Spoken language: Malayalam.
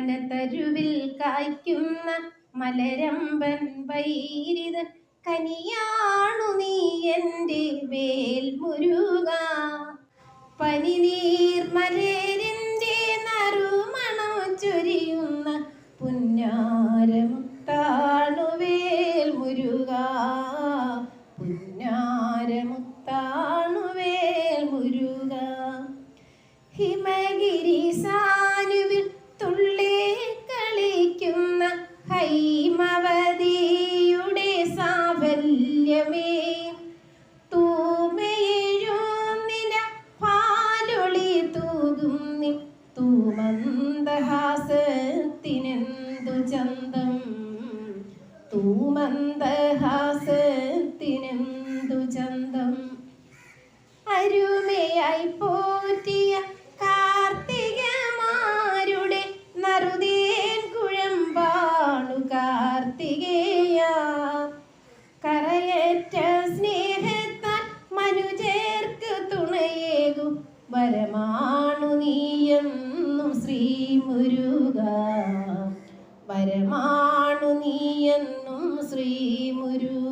മനതരുവിൽ കായ്ക്കുന്ന മലരമ്പൻ വൈരിത് കനിയാണു നീ എന്റെ വേൽ മുരുക. പനിനീർ മലരിന്റെ നറുമണം ചൊരിയുന്ന മുരുക. പുന്നാരമുത്താണുവേൽ മുരുക. ഹിമഗിരി സാനുവിൽ ഹൈമവതിയുടെ സാഫല്യമേ തൂമയെഴുന്നില പാലൊളി തൂകും തൂമന്ദഹാസത്തിനെന്തു ചന്തം? തൂമന്ദഹാസത്തിനെന്തു ചന്തം? അരുമയായി പോറ്റിയ വരമാണു നീയെന്നും ശ്രീ മുരുക വരമാണു നീയെന്നും ശ്രീ മുരുക